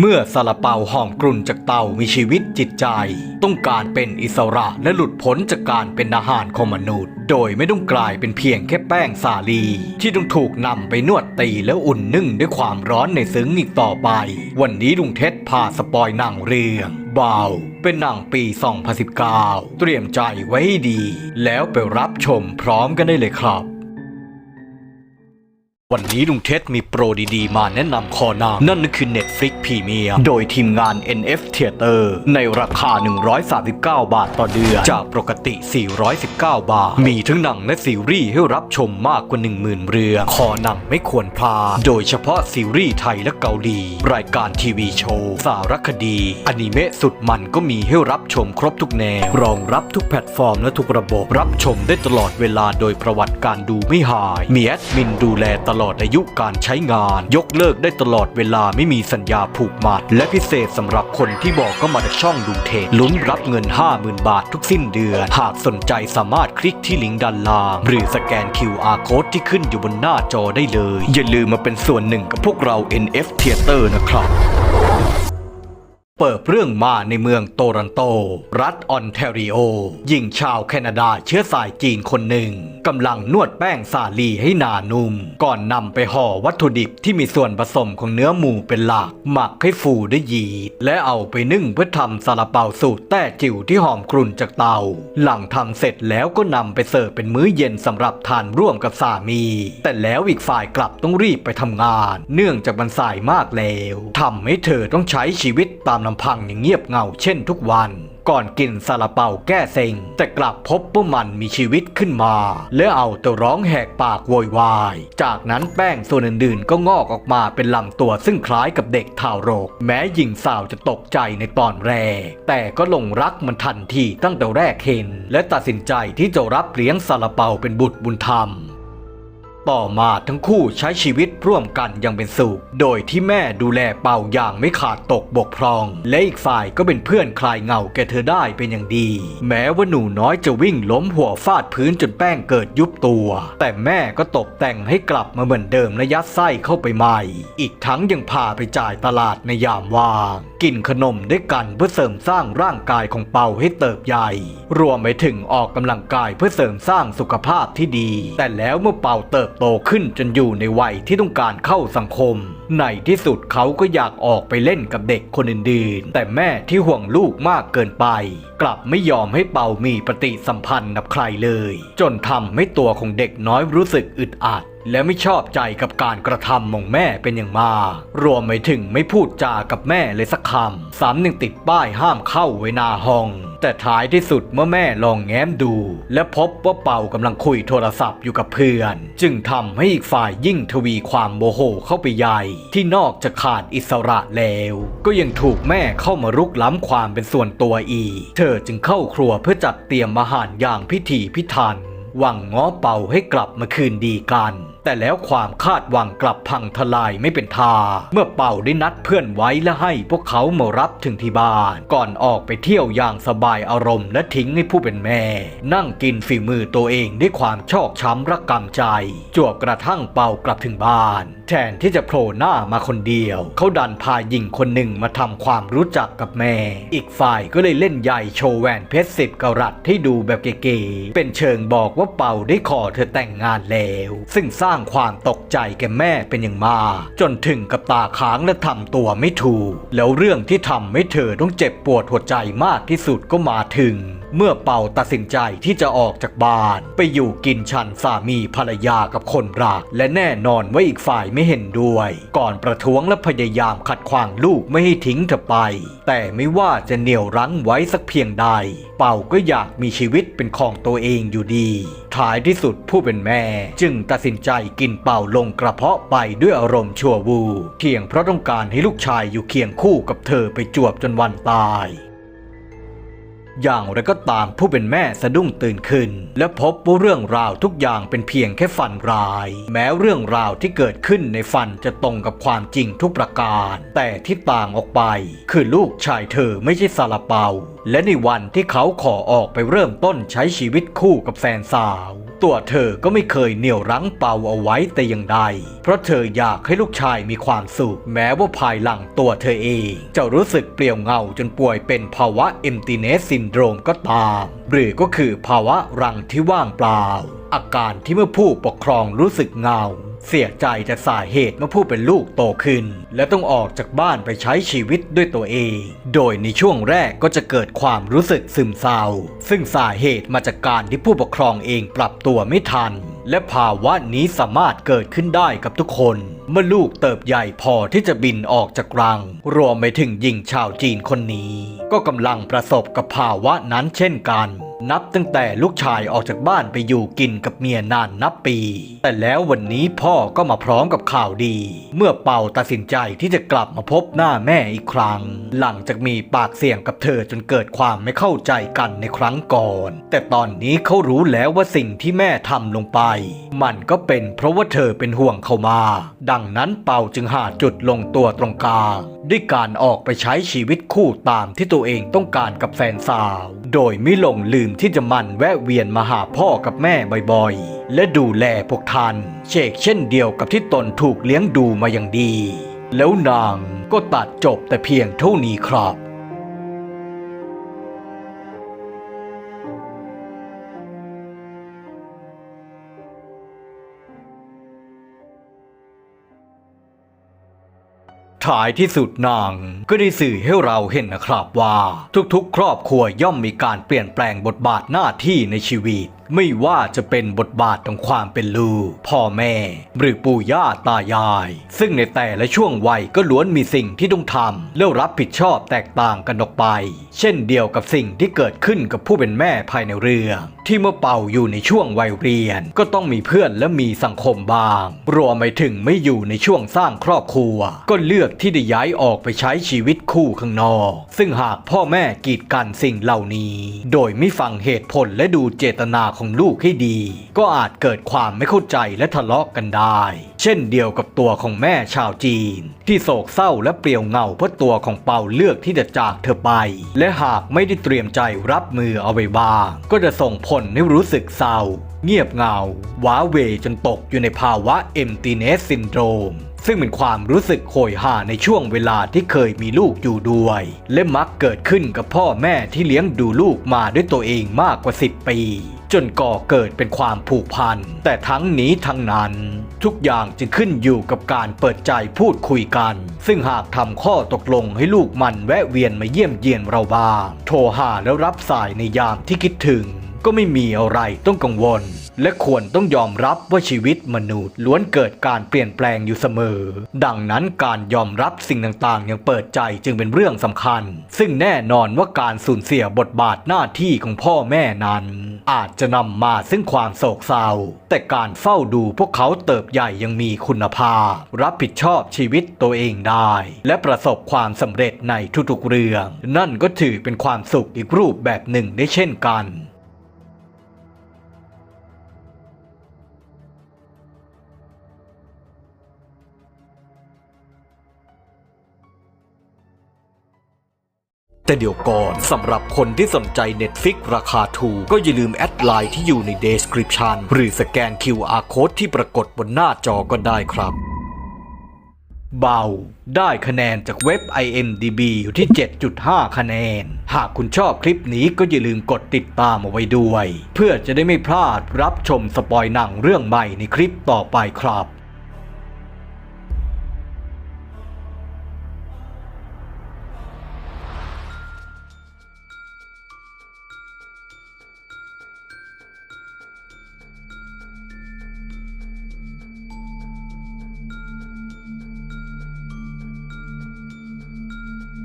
เมื่อซาลาเปาหอมกรุ่นจากเตามีชีวิตจิตใจ ต้องการเป็นอิสระและหลุดพ้นจากการเป็นอาหารของมนุษย์ โดยไม่ต้องกลายเป็นเพียงแค่แป้งสาลี ที่ต้องถูกนำไปนวดตีแล้วอุ่นนึ่งด้วยความร้อนในซึ้งอีกต่อไป วันนี้ลุงเท็ดพาสปอยหนังเรื่องเบาเป็นหนังปี 2019 เตรียมใจไว้ดี แล้วไปรับชมพร้อมกันได้เลยครับ วันนี้ลุงเท็ดมีโปรดีๆ มาแนะนำคอนำนั่นคือ Netflix Premium โดยทีมงาน NF Theater ในราคา 139 บาทต่อเดือน จากปกติ 419 บาท มีทั้งหนังและซีรีส์ให้รับชมมากกว่า 10,000 เรื่องคอนำไม่ควรพลาดโดยเฉพาะซีรีส์ไทยและเกาหลี รายการทีวีโชว์ สารคดี อนิเมะสุดมันก็มีให้รับชมครบทุกแนว รองรับทุกแพลตฟอร์มและทุกระบบรับชมได้ตลอดเวลาโดยประวัติการดูไม่หายมีแอดมินดูแลตลอดลอดอายุการใช้งาน ยกเลิกได้ตลอดเวลาไม่มีสัญญาผูกมัด และพิเศษสำหรับคนที่บอกก็มาจากช่องดูเทศลุ้นรับเงิน 50,000 บาททุกสิ้นเดือน หากสนใจสามารถคลิกที่ลิงก์ด้านล่าง หรือสแกน QR code ที่ขึ้นอยู่บนหน้าจอได้เลย อย่าลืมมาเป็นส่วนหนึ่งกับพวกเรา NF Theater นะครับ เปิดเรื่องมาในเมืองโตรอนโต รัฐออนแทรีโอ หญิงชาวแคนาดาเชื้อสายจีนคนหนึ่งกำลังนวดแป้งสาลีให้หนานุ่ม ก่อนนำไปห่อวัตถุดิบที่มีส่วนผสมของเนื้อหมูเป็นหลัก หมักให้ฟูด้วยยีสต์และเอาไปนึ่งเพื่อทำซาลาเปาสูตรแต้จิ๋วที่หอมกรุ่นจากเตา หลังทำเสร็จแล้วก็นำไปเสิร์ฟเป็นมื้อเย็นสำหรับทานร่วมกับสามี แต่แล้วอีกฝ่ายกลับต้องรีบไปทำงาน เนื่องจากมันสายมากแล้วทำให้เธอต้องใช้ชีวิตตามลำพังอย่างเงียบเงาเช่นทุกวัน ก่อนกินซาลาเปาแก้เซ็ง แต่กลับพบว่ามันมีชีวิตขึ้นมา และเอาแต่ร้องแหกปากโวยวาย จากนั้นแป้งส่วนอื่นๆ ก็งอกออกมาเป็นลำตัวซึ่งคล้ายกับเด็กทารก แม้หญิงสาวจะตกใจในตอนแรก แต่ก็หลงรักมันทันทีตั้งแต่แรกเห็น และตัดสินใจที่จะรับเลี้ยงซาลาเปาเป็นบุตรบุญธรรม ต่อมาทั้งคู่ใช้ชีวิตร่วมกันอย่างเป็นสุข โดยที่แม่ดูแลเป่าอย่างไม่ขาดตกบกพร่อง และอีกฝ่ายก็เป็นเพื่อนคลายเหงาแกเธอได้เป็นอย่างดี แม้ว่าหนูน้อยจะวิ่งล้มหัวฟาดพื้นจนแป้งเกิดยุบตัว แต่แม่ก็ตกแต่งให้กลับมาเหมือนเดิมและยัดไส้เข้าไปใหม่ อีกทั้งยังพาไปจ่ายตลาดในยามว่าง กินขนมด้วยกันเพื่อเสริมสร้างร่างกายของเป่าให้เติบใหญ่ รวมไปถึงออกกำลังกายเพื่อเสริมสร้างสุขภาพที่ดี แต่แล้วเมื่อเป่าเติบโตขึ้นจนอยู่ในวัยที่ต้องการเข้าสังคม ในที่สุดเขาก็อยากออกไปเล่นกับเด็กคนอื่นๆ แต่แม่ที่ห่วงลูกมากเกินไป กลับไม่ยอมให้เป่ามีปฏิสัมพันธ์กับใครเลย จนทำให้ตัวของเด็กน้อยรู้สึกอึดอัด และไม่ชอบใจกับการกระทำของแม่เป็นอย่างมากรวมไปถึงไม่พูดจากับแม่เลยสักคำซ้ำยังติดป้ายห้ามเข้าไว้หน้าห้อง แต่ท้ายที่สุดเมื่อแม่ลองแง้มดู และพบว่าเป่ากำลังคุยโทรศัพท์อยู่กับเพื่อน จึงทำให้อีกฝ่ายยิ่งทวีความโมโหเข้าไปใหญ่ ที่นอกจากขาดอิสระแล้ว ก็ยังถูกแม่เข้ามารุกล้ำความเป็นส่วนตัวอีก เธอจึงเข้าครัวเพื่อจัดเตรียมอาหารอย่างพิถีพิถันหวังง้อเป่าให้กลับมาคืนดีกัน แต่แล้วความคาดหวังกลับพังทลายไม่เป็นท่า เมื่อเป่าได้นัดเพื่อนไว้และให้พวกเขามารับถึงที่บ้าน ก่อนออกไปเที่ยวอย่างสบายอารมณ์และทิ้งให้ผู้เป็นแม่ นั่งกินฝีมือตัวเองด้วยความชอกช้ำระกำใจ จวบกระทั่งเป่ากลับถึงบ้าน แทนที่จะโผล่หน้ามาคนเดียว เขาดันพาหญิงคนหนึ่งมาทำความรู้จักกับแม่ อีกฝ่ายก็เลยเล่นใหญ่โชว์แหวนเพชรสิบกะรัตให้ดูแบบเก๋ๆเป็นเชิงบอกว่าเป่าได้ขอเธอแต่งงานแล้ว ซึ่งสร้างความตกใจแก่แม่เป็นอย่างมาก จนถึงกับตาค้างและทำตัวไม่ถูก แล้วเรื่องที่ทำให้เธอต้องเจ็บปวดหัวใจมากที่สุดก็มาถึง เมื่อเป่าตัดสินใจที่จะออกจากบ้าน ไปอยู่กินชันสามีภรรยากับคนรัก และแน่นอนว่าอีกฝ่ายไม่เห็นด้วย ก่อนประท้วงและพยายามขัดขวางลูกไม่ให้ทิ้งเธอไป แต่ไม่ว่าจะเหนี่ยวรั้งไว้สักเพียงใด เป่าก็อยากมีชีวิตเป็นของตัวเองอยู่ดี ท้ายที่สุดผู้เป็นแม่ จึงตัดสินใจกินเป่าลงกระเพาะไปด้วยอารมณ์ชั่ววูบเพียงเพราะต้องการให้ลูกชายอยู่เคียงคู่กับเธอไปจวบจนวันตายอย่างไรก็ตามผู้เป็นแม่สะดุ้งตื่นขึ้น และพบว่าเรื่องราวทุกอย่างเป็นเพียงแค่ฝันร้าย แม้เรื่องราวที่เกิดขึ้นในฝันจะตรงกับความจริงทุกประการ แต่ที่ต่างออกไป คือลูกชายเธอไม่ใช่ซาลาเปา และในวันที่เขาขอออกไปเริ่มต้นใช้ชีวิตคู่กับแฟนสาว ตัวเธอก็ไม่เคยเหนี่ยวรั้งเปาเอาไว้แต่อย่างใด เพราะเธออยากให้ลูกชายมีความสุข แม้ว่าภายหลังตัวเธอเอง จะรู้สึกเปลี่ยวเงาจนป่วยเป็นภาวะ emptiness syndrome ก็ตาม หรือก็คือภาวะรังที่ว่างเปล่า อาการที่เมื่อผู้ปกครองรู้สึกเงา เสียใจจากสาเหตุเมื่อผู้เป็นลูกโตขึ้น และต้องออกจากบ้านไปใช้ชีวิตด้วยตัวเอง โดยในช่วงแรกก็จะเกิดความรู้สึกซึมเศร้า ซึ่งสาเหตุมาจากการที่ผู้ปกครองเองปรับตัวไม่ทัน และภาวะนี้สามารถเกิดขึ้นได้กับทุกคน เมื่อลูกเติบใหญ่พอที่จะบินออกจากรัง รวมไปถึงหญิงชาวจีนคนนี้ ก็กำลังประสบกับภาวะนั้นเช่นกัน นับตั้งแต่ลูกชายออกจากบ้านไปอยู่กินกับเมียนานนับปี แต่แล้ววันนี้พ่อก็มาพร้อมกับข่าวดี เมื่อเป่าตัดสินใจที่จะกลับมาพบหน้าแม่อีกครั้ง หลังจากมีปากเสียงกับเธอจนเกิดความไม่เข้าใจกันในครั้งก่อน แต่ตอนนี้เขารู้แล้วว่าสิ่งที่แม่ทำลงไป มันก็เป็นเพราะว่าเธอเป็นห่วงเขามา ดังนั้นเป่าจึงหาจุดลงตัวตรงกลางด้วยการออกไปใช้ชีวิตคู่ตามที่ตัวเองต้องการกับแฟนสาว โดยไม่หลงลืมที่จะมันแวะเวียนมาหาพ่อกับแม่บ่อยๆ และดูแลพวกท่านเชกเช่นเดียวกับที่ตนถูกเลี้ยงดูมาอย่างดี แล้วนางก็ตัดจบแต่เพียงเท่านี้ครับ ท้ายที่สุดนาง ก็ได้สื่อให้เราเห็นนะครับว่า ทุกๆ ครอบครัวย่อมมีการเปลี่ยนแปลงบทบาทหน้าที่ในชีวิต ไม่ว่าจะเป็นบทบาทของความเป็นลูก พ่อแม่ หรือปู่ย่าตายาย ซึ่งในแต่ละช่วงวัยก็ล้วนมีสิ่งที่ต้องทำแล้วรับผิดชอบแตกต่างกันออกไป เช่นเดียวกับสิ่งที่เกิดขึ้นกับผู้เป็นแม่ภายในเรื่อง ที่เมื่อเป่าอยู่ในช่วงวัยเรียน ก็ต้องมีเพื่อนและมีสังคมบ้าง รวมไปถึงไม่อยู่ในช่วงสร้างครอบครัว ก็เลือกที่จะย้ายออกไปใช้ชีวิตคู่ข้างนอก ซึ่งหากพ่อแม่กีดกันสิ่งเหล่านี้ โดยไม่ฟังเหตุผลและดูเจตนาของลูกให้ดี ก็อาจเกิดความไม่เข้าใจและทะเลาะกันได้ เช่นเดียวกับตัวของแม่ชาวจีน ที่โศกเศร้าและเปลี่ยวเหงาเพราะตัวของเปาเลือกที่จะจากเธอไป และหากไม่ได้เตรียมใจรับมือเอาไว้บ้าง ก็จะส่งผลให้รู้สึกเศร้า เงียบเงา ว้าเวจนตกอยู่ในภาวะ emptiness syndrome ซึ่งเป็นความรู้สึกโหยหาในช่วงเวลาที่เคยมีลูกอยู่ด้วย และมักเกิดขึ้นกับพ่อแม่ที่เลี้ยงดูลูกมาด้วยตัวเองมากกว่า 10 ปี จนก่อเกิดเป็นความผูกพัน แต่ทั้งนี้ทั้งนั้น ทุกอย่างจึงขึ้นอยู่กับการเปิดใจพูดคุยกัน ซึ่งหากทำข้อตกลงให้ลูกมันแวะเวียนมาเยี่ยมเยียนเราบ้าง โทรหาแล้วรับสายในยามที่คิดถึง ก็ไม่มีอะไรต้องกังวล และควรต้องยอมรับว่าชีวิตมนุษย์ล้วนเกิดการเปลี่ยนแปลงอยู่เสมอ ดังนั้นการยอมรับสิ่งต่างๆ อย่างเปิดใจจึงเป็นเรื่องสำคัญ ซึ่งแน่นอนว่าการสูญเสียบทบาทหน้าที่ของพ่อแม่นั้น อาจจะนำมาซึ่งความโศกเศร้า แต่การเฝ้าดูพวกเขาเติบใหญ่ยังมีคุณภาพ รับผิดชอบชีวิตตัวเองได้ และประสบความสำเร็จในทุกๆเรื่อง นั่นก็ถือเป็นความสุขอีกรูปแบบหนึ่งได้เช่นกัน แต่เดี๋ยวก่อนสำหรับคนที่สนใจ Netflix ราคาถูกก็อย่าลืมแอดไลน์ที่อยู่ใน Description หรือสแกน QR Code ที่ปรากฏบนหน้าจอก็ได้ครับ เบา ได้คะแนนจากเว็บ IMDB อยู่ที่ 7.5 คะแนน หากคุณชอบคลิปนี้ก็อย่าลืมกดติดตามเอาไว้ด้วย เพื่อจะได้ไม่พลาดรับชมสปอยหนังเรื่องใหม่ในคลิปต่อไปครับ